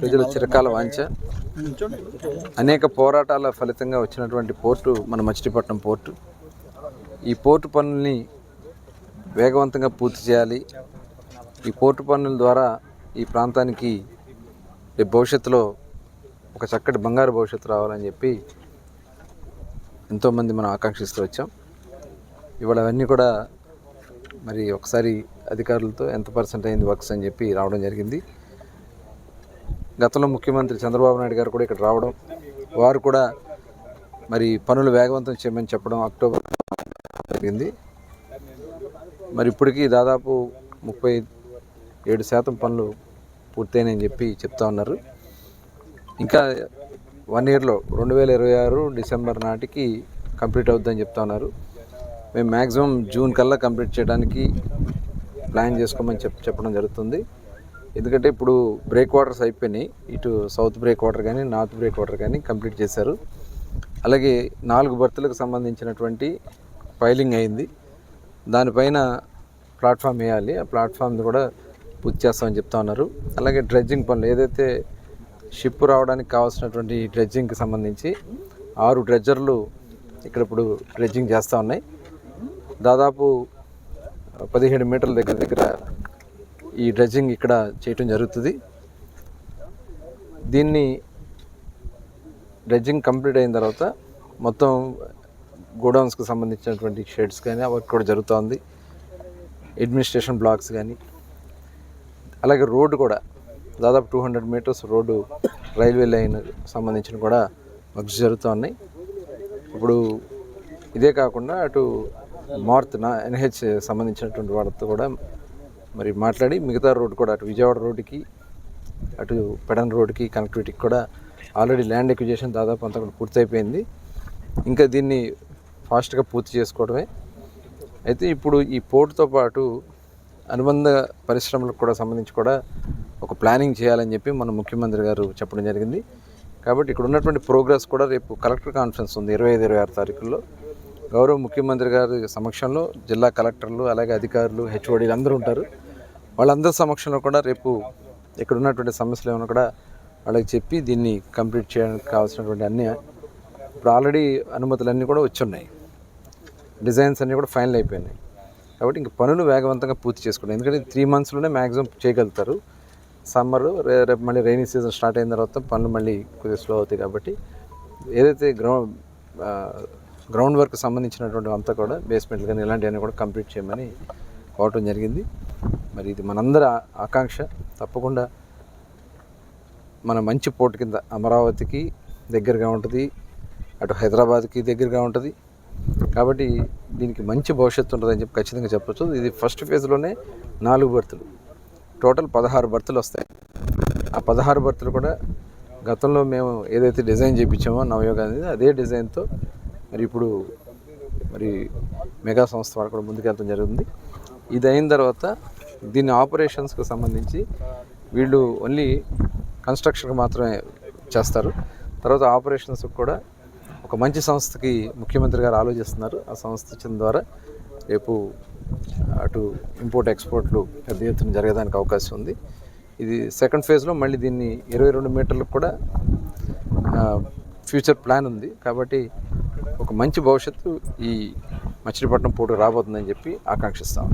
ప్రజల చిరకాల వాంఛ. అనేక పోరాటాల ఫలితంగా వచ్చినటువంటి పోర్టు మన మచిలీపట్నం పోర్టు. ఈ పోర్టు పనుల్ని వేగవంతంగా పూర్తి చేయాలి. ఈ పోర్టు పనుల ద్వారా ఈ ప్రాంతానికి రేపు భవిష్యత్తులో ఒక చక్కటి బంగారు భవిష్యత్తు రావాలని చెప్పి ఎంతోమంది మనం ఆకాంక్షిస్తూ వచ్చాం. ఇవాళ అవన్నీ కూడా మరి ఒకసారి అధికారులతో ఎంత పర్సెంట్ అయింది వర్క్స్ అని చెప్పి రావడం జరిగింది. గతంలో ముఖ్యమంత్రి చంద్రబాబు నాయుడు గారు కూడా ఇక్కడ రావడం వారు కూడా మరి పనులు వేగవంతం చేయమని చెప్పడం అక్టోబర్ జరిగింది. మరి ఇప్పటికీ దాదాపు ముప్పై ఏడు శాతం పనులు పూర్తయినాయని చెప్పి చెప్తా ఉన్నారు. ఇంకా వన్ ఇయర్లో రెండు వేల ఇరవై ఆరు డిసెంబర్ నాటికి కంప్లీట్ అవుద్దని చెప్తా ఉన్నారు. మేము మ్యాక్సిమం జూన్ కల్లా కంప్లీట్ చేయడానికి ప్లాన్ చేసుకోమని చెప్ చెప్పడం జరుగుతుంది. ఎందుకంటే ఇప్పుడు బ్రేక్ వాటర్స్ అయిపోయినాయి. ఇటు సౌత్ బ్రేక్ వాటర్ కానీ నార్త్ బ్రేక్ వాటర్ కానీ కంప్లీట్ చేశారు. అలాగే నాలుగు బర్తులకు సంబంధించినటువంటి ఫైలింగ్ అయింది. దానిపైన ప్లాట్ఫామ్ వేయాలి. ఆ ప్లాట్ఫామ్ కూడా పూర్తి చేస్తామని చెప్తా ఉన్నారు. అలాగే డ్రెడ్జింగ్ పనులు. ఏదైతే షిప్ రావడానికి కావాల్సినటువంటి డ్రెడ్జింగ్కి సంబంధించి ఆరు డ్రెడ్జర్లు ఇక్కడ ఇప్పుడు డ్రెడ్జింగ్ చేస్తూ ఉన్నాయి. దాదాపు పదిహేడు మీటర్ల దగ్గర దగ్గర ఈ డ్రెడ్జింగ్ ఇక్కడ చేయటం జరుగుతుంది. దీన్ని డ్రెడ్జింగ్ కంప్లీట్ అయిన తర్వాత మొత్తం గోడౌన్స్కి సంబంధించినటువంటి షెడ్స్ కానీ వర్క్ కూడా జరుగుతుంది. అడ్మినిస్ట్రేషన్ బ్లాక్స్ కానీ అలాగే రోడ్డు కూడా దాదాపు two hundred metres road railway line సంబంధించిన కూడా వర్క్స్ జరుగుతూ ఉన్నాయి ఇప్పుడు ఇదే కాకుండా అటు నార్త్ నా ఎన్హెచ్ సంబంధించినటువంటి వాళ్ళతో కూడా మరి మాట్లాడి మిగతా రోడ్డు కూడా అటు విజయవాడ రోడ్డుకి అటు పెడన్ రోడ్డుకి కనెక్టివిటీకి కూడా ఆల్రెడీ ల్యాండ్ ఎక్విజేషన్ దాదాపు అంతా కూడా పూర్తయిపోయింది. ఇంకా దీన్ని ఫాస్ట్గా పూర్తి చేసుకోవడమే. అయితే ఇప్పుడు ఈ పోర్టుతో పాటు అనుబంధ పరిశ్రమలకు కూడా సంబంధించి కూడా ఒక ప్లానింగ్ చేయాలని చెప్పి మన ముఖ్యమంత్రి గారు చెప్పడం జరిగింది. కాబట్టి ఇక్కడ ఉన్నటువంటి ప్రోగ్రెస్ కూడా రేపు కలెక్టర్ కాన్ఫరెన్స్ ఉంది ఇరవై ఐదు ఇరవై ఆరు తారీఖుల్లో. గౌరవ ముఖ్యమంత్రి గారి సమక్షంలో జిల్లా కలెక్టర్లు అలాగే అధికారులు హెచ్ఓడీలు అందరూ ఉంటారు. వాళ్ళందరి సమక్షంలో కూడా రేపు ఇక్కడ ఉన్నటువంటి సమస్యలు ఏమైనా కూడా వాళ్ళకి చెప్పి దీన్ని కంప్లీట్ చేయడానికి కావాల్సినటువంటి అన్ని ఇప్పుడు ఆల్రెడీ అనుమతులన్నీ కూడా వచ్చి ఉన్నాయి డిజైన్స్ అన్నీ కూడా ఫైనల్ అయిపోయినాయి. కాబట్టి ఇంక పనులు వేగవంతంగా పూర్తి చేసుకోండి ఎందుకంటే త్రీ మంత్స్లోనే మ్యాక్సిమం చేయగలుగుతారు. సమ్మర్ రేపు మళ్ళీ రైనీ సీజన్ స్టార్ట్ అయిన తర్వాత పనులు మళ్ళీ కొద్దిగా స్లో అవుతాయి కాబట్టి ఏదైతే గ్రౌండ్ గ్రౌండ్ వర్క్ సంబంధించినటువంటి అంతా కూడా బేస్మెంట్లు కానీ ఇలాంటివన్నీ కూడా కంప్లీట్ చేయమని కోవటం జరిగింది. మరి ఇది మనందరి ఆకాంక్ష. తప్పకుండా మన మంచి పోర్ట్ కింద అమరావతికి దగ్గరగా ఉంటుంది అటు హైదరాబాద్కి దగ్గరగా ఉంటుంది. కాబట్టి దీనికి మంచి భవిష్యత్తు ఉంటుందని చెప్పి ఖచ్చితంగా చెప్పొచ్చు. ఇది ఫస్ట్ ఫేజ్లోనే నాలుగు బర్తులు. టోటల్ పదహారు బర్తులు వస్తాయి. ఆ పదహారు బర్తులు కూడా గతంలో మేము ఏదైతే డిజైన్ చేయించామో నవయోగ అనేది అదే డిజైన్తో మరి ఇప్పుడు మరి మెగా సంస్థ వాళ్ళు కూడా ముందుకెళ్ళడం జరుగుతుంది. ఇది అయిన తర్వాత దీని ఆపరేషన్స్కి సంబంధించి వీళ్ళు ఓన్లీ కన్స్ట్రక్షన్కి మాత్రమే చేస్తారు. తర్వాత ఆపరేషన్స్ కూడా ఒక మంచి సంస్థకి ముఖ్యమంత్రి గారు ఆలోచిస్తున్నారు. ఆ సంస్థ ఇచ్చిన ద్వారా రేపు అటు ఇంపోర్ట్ ఎక్స్పోర్ట్లు పెద్ద ఎత్తున జరగడానికి అవకాశం ఉంది. ఇది సెకండ్ ఫేజ్లో మళ్ళీ దీన్ని ఇరవై రెండు మీటర్లకు కూడా ఫ్యూచర్ ప్లాన్ ఉంది. కాబట్టి ఒక మంచి భవిష్యత్తు ఈ మచిలీపట్నం పోటీ రాబోతుందని చెప్పి ఆకాంక్షిస్తాం